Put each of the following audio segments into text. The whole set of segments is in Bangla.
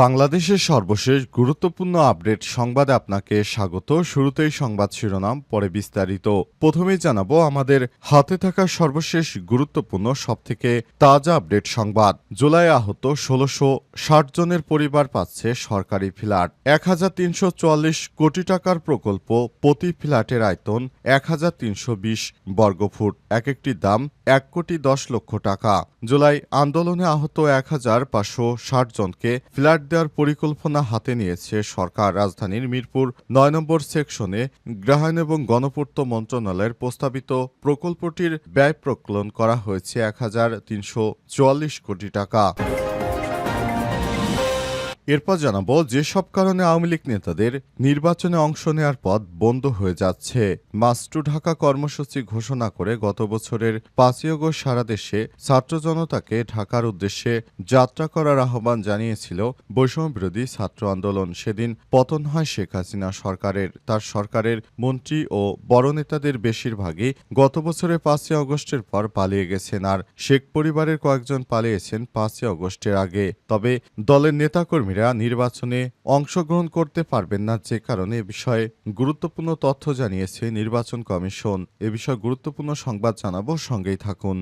বাংলাদেশের সর্বশেষ গুরুত্বপূর্ণ আপডেট সংবাদে আপনাকে স্বাগত। শুরুতেই সংবাদ শিরোনাম, পরে বিস্তারিত। প্রথমেই জানাব আমাদের হাতে থাকা সর্বশেষ গুরুত্বপূর্ণ, সবথেকে তাজা আপডেট সংবাদ। জুলাই আহত ষোলোশো ষাট জনের পরিবার পাচ্ছে সরকারি ফ্ল্যাট। এক হাজার তিনশো চুয়াল্লিশ কোটি টাকার প্রকল্প প্রতি ফ্ল্যাটের আয়তন এক হাজার তিনশো বিশ বর্গফুট। এক একটি দাম এক কোটি দশ লক্ষ টাকা। জুলাই আন্দোলনে আহত এক হাজার পাঁচশো ষাট জনকে ফ্ল্যাট দেওয়ার পরিকল্পনা হাতে নিয়েছে সরকার। রাজধানীর মিরপুর নয় নম্বর সেকশনে গ্রাহায়ণ এবং গণপূর্ত মন্ত্রণালয়ের প্রস্তাবিত প্রকল্পটির ব্যয় প্রকলন করা হয়েছে এক হাজার তিনশো চুয়াল্লিশ কোটি টাকা। এরপর জানাব, যেসব কারণে আওয়ামী লীগ নেতাদের নির্বাচনে অংশ নেওয়ার পথ বন্ধ হয়ে যাচ্ছে। মাস্টু ঢাকা কর্মসূচি ঘোষণা করে গত বছরের পাঁচই আগস্ট সারা দেশে ছাত্র জনতাকে ঢাকার উদ্দেশ্যে যাত্রা করার আহ্বান জানিয়েছিল বৈষম্য বিরোধী ছাত্র আন্দোলন। সেদিন পতন হয় শেখ হাসিনা সরকারের। তার সরকারের মন্ত্রী ও বড় নেতাদের বেশিরভাগই গত বছরের পাঁচই আগস্টের পর পালিয়ে গেছেন। আর শেখ পরিবারের কয়েকজন পালিয়েছেন পাঁচই আগস্টের আগে। তবে দলের নেতাকর্মীরা নির্বাচনে অংশগ্রহণ করতে পারবেন না যে কারণে এ বিষয়ে গুরুত্বপূর্ণ তথ্য জানিয়েছে নির্বাচন কমিশন। এ বিষয়ে গুরুত্বপূর্ণ সংবাদ জানাব, সঙ্গেই থাকুন।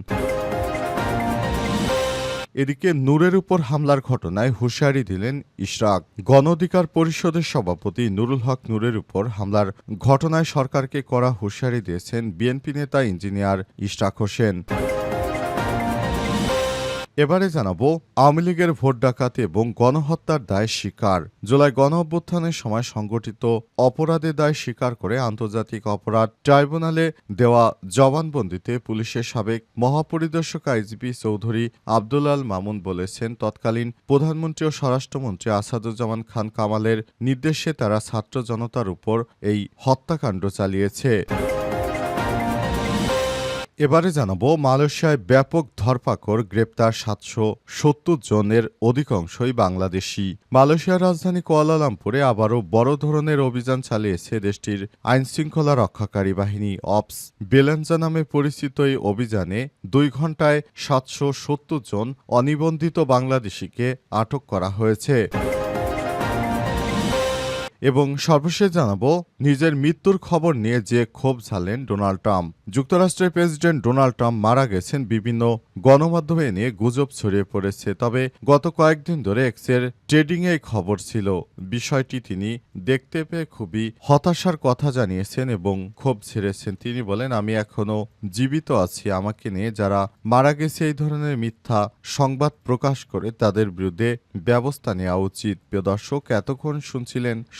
এদিকে নূরের উপর হামলার ঘটনায় হুঁশিয়ারি দিলেন ইশরাক। গণ অধিকার পরিষদের সভাপতি নুরুল হক নূরের উপর হামলার ঘটনায় সরকারকে করা হুঁশিয়ারি দিয়েছেন বিএনপি নেতা ইঞ্জিনিয়ার ইশরাক হোসেন। এবারে জানাব, আওয়ামী লীগের ভোট ডাকাতি এবং গণহত্যার দায় স্বীকার। জুলাই গণ অভ্যুত্থানের সময় সংগঠিত অপরাধের দায় স্বীকার করে আন্তর্জাতিক অপরাধ ট্রাইব্যুনালে দেওয়া জবানবন্দিতে পুলিশের সাবেক মহাপরিদর্শক আইজিপি চৌধুরী আল মামুন বলেছেন, তৎকালীন প্রধানমন্ত্রী ও স্বরাষ্ট্রমন্ত্রী আসাদুজ্জামান খান কামালের নির্দেশে তারা ছাত্র জনতার উপর এই হত্যাকাণ্ড চালিয়েছে। এবারে জানাব, মালয়েশিয়ায় ব্যাপক ধরপাকড় গ্রেপ্তার সাতশো সত্তর জনের অধিকাংশই বাংলাদেশি। মালয়েশিয়ার রাজধানী কুয়ালালামপুরে আবারও বড় ধরনের অভিযান চালিয়েছে দেশটির আইনশৃঙ্খলা রক্ষাকারী বাহিনী। অপস বেলেনজা নামে পরিচিত এই অভিযানে দুই ঘন্টায় সাতশো সত্তর জন অনিবন্ধিত বাংলাদেশিকে আটক করা হয়েছে। এবং সর্বশেষ জানাব, নিজের মৃত্যুর খবর নিয়ে যে ক্ষোভ ঝালেন ডোনাল্ড ট্রাম্প। যুক্তরাষ্ট্রের প্রেসিডেন্ট ডোনাল্ড ট্রাম্প মারা গেছেন বিভিন্ন গণমাধ্যমে নিয়ে গুজব ছড়িয়ে পড়েছে, তবে গত কয়েকদিন ধরে এক্সের ট্রেডিং এই খবর ছিল। বিষয়টি তিনি দেখতে পেয়ে খুবই হতাশার কথা জানিয়েছেন এবং ক্ষোভ ছেড়েছেন। তিনি বলেন, আমি এখনও জীবিত আছি। আমাকে নিয়ে যারা মারা গেছে এই ধরনের মিথ্যা সংবাদ প্রকাশ করে তাদের বিরুদ্ধে ব্যবস্থা নেওয়া উচিত। প্রিয় দর্শক, এতক্ষণ শুনছিলেন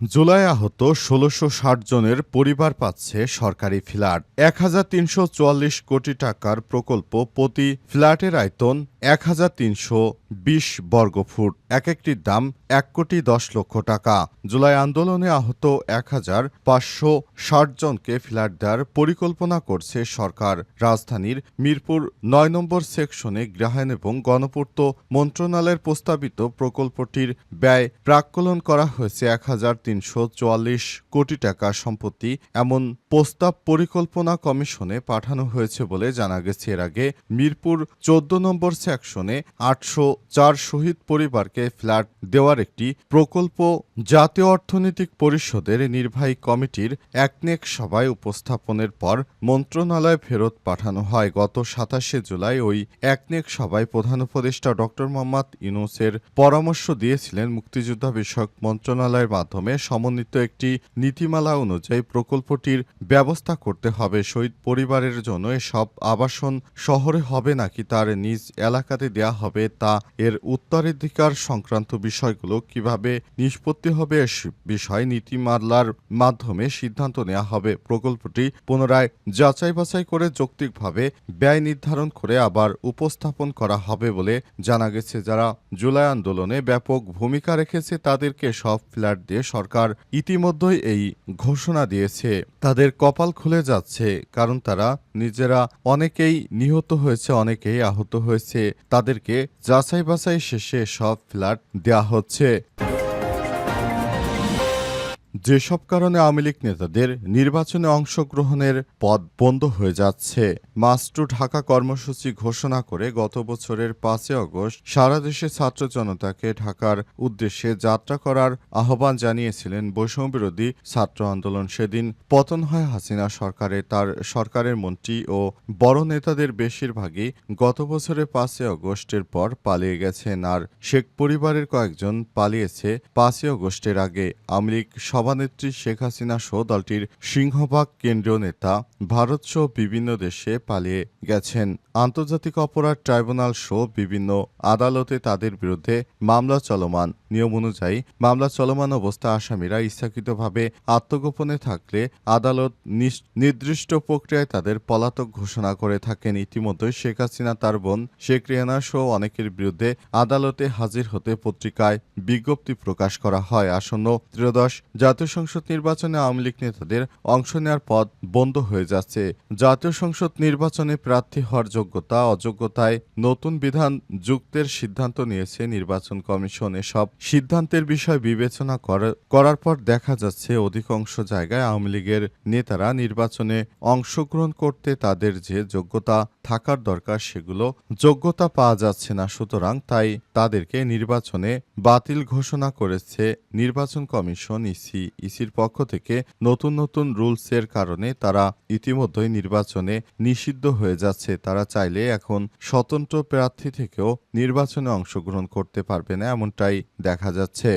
জুলাই আহত ষোলোশো ষাট জনের পরিবার পাচ্ছে সরকারি ফ্ল্যাট। এক হাজার তিনশো চুয়াল্লিশ কোটি টাকার প্রকল্প প্রতি ফ্ল্যাটের আয়তন এক হাজার তিনশো বিশ বর্গফুট এক একটির দাম এক কোটি দশ লক্ষ টাকা। জুলাই আন্দোলনে আহত এক হাজার পাঁচশো ষাট জনকে ফ্ল্যাট দেওয়ার পরিকল্পনা করছে সরকার। রাজধানীর মিরপুর নয় নম্বর সেকশনে গ্রাহায়ণ এবং গণপূর্ত মন্ত্রণালয়ের প্রস্তাবিত প্রকল্পটির ব্যয় প্রাক্কলন করা হয়েছে এক হাজার তিনশো চুয়াল্লিশ কোটি টাকা সম্পত্তি, এমন প্রস্তাব পরিকল্পনা কমিশনে পাঠানো হয়েছে বলে জানা গেছে। এর আগে মিরপুর চোদ্দ নম্বর সেকশনে আটশো চার শহীদ পরিবারকে ফ্ল্যাট দেওয়ার একটি প্রকল্প জাতীয় অর্থনৈতিক পরিষদের নির্বাহী কমিটির একনেক সভায় উপস্থাপনের পর মন্ত্রণালয়ে ফেরত পাঠানো হয়। গত সাতাশে জুলাই ওই একনেক সভায় প্রধান উপদেষ্টা ডক্টর মোহাম্মদ ইউনুসের পরামর্শ দিয়েছিলেন মুক্তিযোদ্ধা বিষয়ক মন্ত্রণালয়ের মাধ্যমে। সমন্বিত একটি নীতিমালা অনুযায়ী প্রকল্পটির ব্যবস্থা করতে হবে। শহীদ পরিবারের জন্য এসব আবাসন শহরে হবে নাকি তার নিজ এলাকা এলাকাতে দেয়া হবে তা এর উত্তরাধিকার সংক্রান্ত বিষয়গুলো কীভাবে নিষ্পত্তি হবে বিষয় নীতিমালার মাধ্যমে সিদ্ধান্ত নেওয়া হবে। প্রকল্পটি পুনরায় যাচাই বাছাই করে যৌক্তিকভাবে ব্যয় নির্ধারণ করে আবার উপস্থাপন করা হবে বলে জানা গেছে। যারা জুলাই আন্দোলনে ব্যাপক ভূমিকা রেখেছে তাদেরকে সব ফ্ল্যাট দিয়ে সরকার ইতিমধ্যেই এই ঘোষণা দিয়েছে। তাদের কপাল খুলে যাচ্ছে, কারণ তারা নিজেরা অনেকেই নিহত হয়েছে, অনেকেই আহত হয়েছে। তাদেরকে যাচাই বাছাই শেষে সব ফ্ল্যাট দেয়া হচ্ছে। যেসব কারণে আওয়ামী লীগ নেতাদের নির্বাচনে অংশগ্রহণের পদ বন্ধ হয়ে যাচ্ছে। মাস টু ঢাকা কর্মসূচি ঘোষণা করে গত বছরের পাঁচই অগস্ট সারা দেশে ছাত্র জনতাকে ঢাকার উদ্দেশ্যে যাত্রা করার আহ্বান জানিয়েছিলেন বৈষম্যবিরোধী ছাত্র আন্দোলন। সেদিন পতন হয় হাসিনা সরকারে, তার সরকারের মন্ত্রী ও বড় নেতাদের বেশিরভাগই গত বছরের পাঁচই অগস্টের পর পালিয়ে গেছেন। আর শেখ পরিবারের কয়েকজন পালিয়েছে পাঁচই অগস্টের আগে। আওয়ামী লীগ সভানেত্রী শেখ হাসিনা সহ দলটির সিংহভাগ কেন্দ্রীয় নেতা ভারত সহ বিভিন্ন দেশে পালিয়ে গেছেন। আন্তর্জাতিক অপরাধ ট্রাইব্যুনাল সহ বিভিন্ন আদালতে তাদের বিরুদ্ধে মামলা চলমান। নিয়ম অনুযায়ী মামলা চলমান অবস্থা আসামিরা ইচ্ছাকৃতভাবে আত্মগোপনে থাকলে আদালত নির্দিষ্ট প্রক্রিয়ায় তাদের পলাতক ঘোষণা করে থাকেন। ইতিমধ্যে শেখ হাসিনা, তার বোন শেখ রেহানা সহ অনেকের বিরুদ্ধে আদালতে হাজির হতে পত্রিকায় বিজ্ঞপ্তি প্রকাশ করা হয়। আসন্ন ত্রয়োদশ জাতীয় সংসদ নির্বাচনে আওয়ামী লীগ নেতাদের অংশ নেওয়ার পদ বন্ধ হয়ে যাচ্ছে। জাতীয় সংসদ নির্বাচনে প্রার্থী হওয়ার যোগ্যতা, অযোগ্যতায় নতুন বিধান যুক্তের সিদ্ধান্ত নিয়েছে নির্বাচন কমিশন। এসব সিদ্ধান্তের বিষয় বিবেচনা করার পর দেখা যাচ্ছে অধিকাংশ জায়গায় আওয়ামী লীগের নেতারা নির্বাচনে অংশগ্রহণ করতে তাদের যে যোগ্যতা থাকার দরকার সেগুলো যোগ্যতা পাওয়া যাচ্ছে না। সুতরাং তাই তাদেরকে নির্বাচনে বাতিল ঘোষণা করেছে নির্বাচন কমিশন ইসি। ইসির পক্ষ থেকে নতুন নতুন রুলসের কারণে তারা ইতিমধ্যেই নির্বাচনে নিষিদ্ধ হয়ে যাচ্ছে। তারা চাইলে এখন স্বতন্ত্র প্রার্থী থেকেও নির্বাচনে অংশগ্রহণ করতে পারবে না, এমনটাই দেখা যাচ্ছে।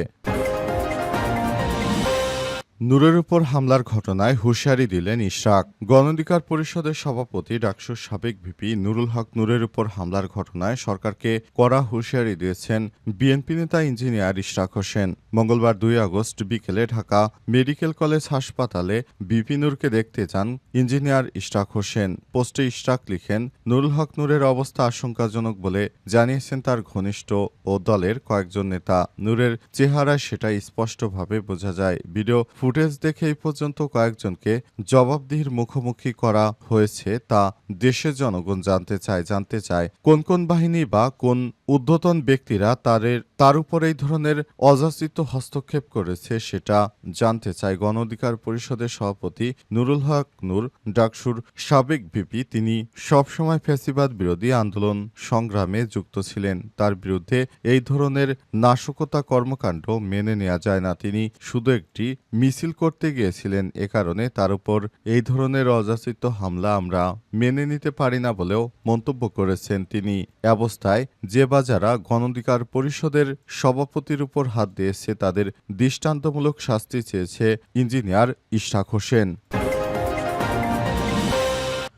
নূরের উপর হামলার ঘটনায় হুঁশিয়ারি দিলেন ইশরাক। গণঅধিকার পরিষদের সভাপতি ডাকসুর সাবেক ভিপি নুরুল হক নূরের উপর হামলার ঘটনায় সরকারকে কড়া হুঁশিয়ারি দিয়েছেন বিএনপি নেতা ইঞ্জিনিয়ার ইশরাক হোসেন। মঙ্গলবার দুই আগস্ট বিকেলে ঢাকা মেডিকেল কলেজ হাসপাতালে বিপি নূরকে দেখতে যান ইঞ্জিনিয়ার ইশরাক হোসেন। পোস্টে ইশরাক লিখেন, নুরুল হক নূরের অবস্থা আশঙ্কাজনক বলে জানিয়েছেন তার ঘনিষ্ঠ ও দলের কয়েকজন নেতা। নূরের চেহারায় সেটা স্পষ্টভাবে বোঝা যায়। ভিডিও ফুটেজ দেখে এই পর্যন্ত কয়েকজনকে জবাবদিহির মুখোমুখি করা হয়েছে তা দেশের জনগণ জানতে চায় জানতে চায়। কোন কোন বাহিনী বা কোন উদ্ধতন ব্যক্তিরা তাদের তার উপর এই ধরনের অযাচিত হস্তক্ষেপ করেছে সেটা জানতে চায় গণ অধিকার পরিষদের সভাপতি নুরুল হক নূর। ডাকসুর সাবেক ভিপি তিনি সবসময় ফ্যাসিবাদ বিরোধী আন্দোলন সংগ্রামে যুক্ত ছিলেন। তার বিরুদ্ধে এই ধরনের নাশকতা কর্মকাণ্ড মেনে নেওয়া যায় না। তিনি শুধু একটি মিছিল করতে গিয়েছিলেন এ কারণে তার উপর এই ধরনের অযাচিত হামলা আমরা মেনে নিতে পারি না বলেও মন্তব্য করেছেন তিনি। অবস্থায় যে বা যারা গণঅধিকার পরিষদের সভাপতির উপর হাত দিয়েছে তাদের দৃষ্টান্তমূলক শাস্তি চেয়েছে ইঞ্জিনিয়ার ইশাক হোসেন।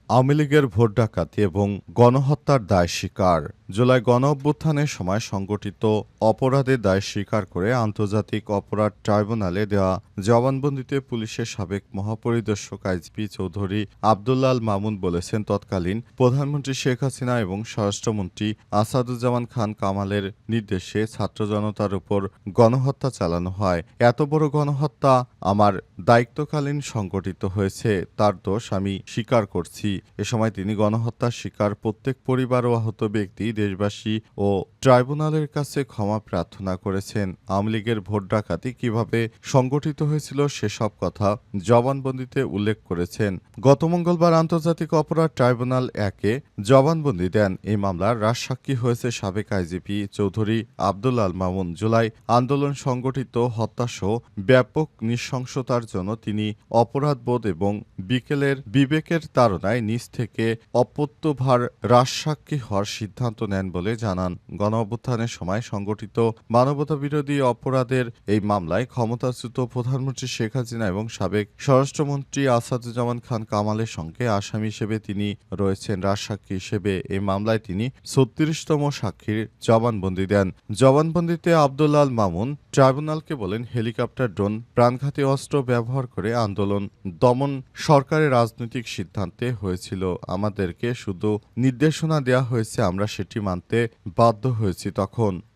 আওয়ামী লীগের ভোট ডাকাতি এবং গণহত্যার দায় স্বীকার। জুলাই গণ অভ্যুত্থানের সময় সংগঠিত অপরাধের দায় স্বীকার করে আন্তর্জাতিক অপরাধ ট্রাইব্যুনালে দেওয়া জবানবন্দিতে পুলিশের সাবেক মহাপরিদর্শক আইজিপি চৌধুরী আবদুল্লাল মামুন বলেছেন, তৎকালীন প্রধানমন্ত্রী শেখ হাসিনা এবং স্বরাষ্ট্রমন্ত্রী আসাদুজ্জামান খান কামালের নির্দেশে ছাত্র জনতার উপর গণহত্যা চালানো হয়। এত বড় গণহত্যা আমার দায়িত্বকালীন সংগঠিত হয়েছে, তার দোষ আমি স্বীকার করছি। এ সময় তিনি গণহত্যার শিকার প্রত্যেক পরিবার ও আহত ব্যক্তি দেশবাসী ও ট্রাইব্যুনালের কাছে ক্ষমা প্রার্থনা করেছেন। আওয়ামী লীগের ভোট ডাকাতি কীভাবে সংগঠিত হয়েছিল সেসব কথা জবানবন্দিতে উল্লেখ করেছেন। গত মঙ্গলবার আন্তর্জাতিক অপরাধ ট্রাইব্যুনাল একে জবানবন্দি দেন। এই মামলার রাজসাক্ষী হয়েছে সাবেক আইজিপি চৌধুরী আব্দুল আল মামুন। জুলাই আন্দোলন সংগঠিত হত্যাসহ ব্যাপক নৃশংসতার জন্য তিনি অপরাধবোধ এবং বিকেলের বিবেকের তাড়নায় নিজ থেকে অপত্যভার রাজসাক্ষী হওয়ার সিদ্ধান্ত নেন বলে জানান। গণ অভ্যুত্থানের সময় সংগঠিত মানবতা বিরোধী অপরাধের এই মামলায় ক্ষমতাচ্যুত প্রধানমন্ত্রী শেখ হাসিনা এবং সাবেক স্বরাষ্ট্রমন্ত্রী আসাদুজ্জামান খান কামালের সঙ্গে আসামি হিসেবে তিনি রয়েছেন। রাজসাক্ষী হিসেবে এই মামলায় তিনি ছত্রিশতম সাক্ষীর জবানবন্দি দেন। জবানবন্দিতে আব্দুল্লাল মামুন ট্রাইব্যুনালকে বলেন, হেলিকপ্টার, ড্রোন, প্রাণঘাতী অস্ত্র ব্যবহার করে আন্দোলন দমন সরকারের রাজনৈতিক সিদ্ধান্তে হয়েছিল। আমাদেরকে শুধু নির্দেশনা দেওয়া হয়েছে, আমরা সেটি মানতে বাধ্য হয়েছি তখন।